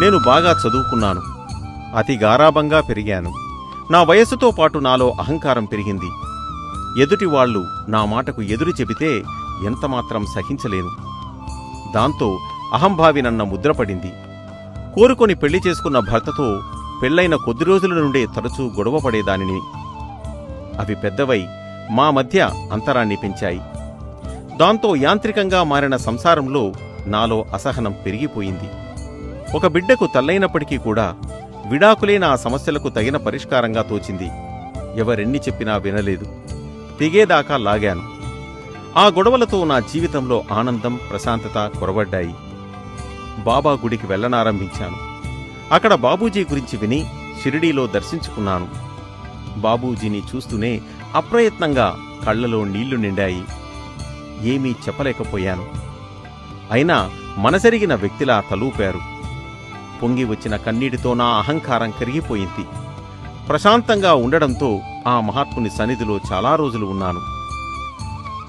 నేను బాగా చదువుకున్నాను. అతి గారాబంగా పెరిగాను. నా వయస్సుతో పాటు నాలో అహంకారం పెరిగింది. ఎదుటి వాళ్ళు నా మాటకు ఎదురు చెబితే ఎంతమాత్రం సహించలేను. దాంతో అహంభావి నన్న ముద్రపడింది కోరుకొని పెళ్ళి చేసుకున్న భర్తతో పెళ్ళైన కొద్ది రోజుల నుండే తరచూ గొడవపడేదానిని అవి పెద్దవై మా మధ్య అంతరాన్ని పెంచాయి. దాంతో యాంత్రికంగా మారిన సంసారంలో నాలో అసహనం పెరిగిపోయింది. ఒక బిడ్డకు తల్లైనప్పటికీ కూడా విడాకులే నా సమస్యలకు తగిన పరిష్కారంగా తోచింది. ఎవరెన్ని చెప్పినా వినలేదు. తెగేదాకా లాగాను. ఆ గొడవలతో నా జీవితంలో ఆనందం ప్రశాంతత కొరవడ్డాయి బాబా గుడికి వెళ్ళనారంభించాను. అక్కడ బాబూజీ గురించి విని షిరిడీలో దర్శించుకున్నాను. బాబూజీని చూస్తూనే అప్రయత్నంగా కళ్ళలో నీళ్ళు నిండాయి. ఏమీ చెప్పలేకపోయాను. అయినా మనసెరిగిన వ్యక్తిలా తలూపారు. పొంగి వచ్చిన కన్నీటితో నా అహంకారం కరిగిపోయింది. ప్రశాంతంగా ఉండడంతో ఆ మహాత్ముని సన్నిధిలో చాలా రోజులు ఉన్నాను.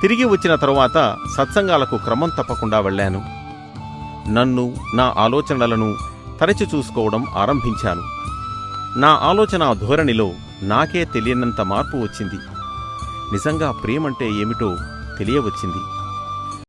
తిరిగి వచ్చిన తరువాత సత్సంగాలకు క్రమం తప్పకుండా వెళ్ళాను. నన్ను నా ఆలోచనలను తరచి చూసుకోవడం ఆరంభించాను. నా ఆలోచన ధోరణిలో నాకే తెలియనంత మార్పు వచ్చింది. నిజంగా ప్రేమంటే ఏమిటో తెలియవచ్చింది.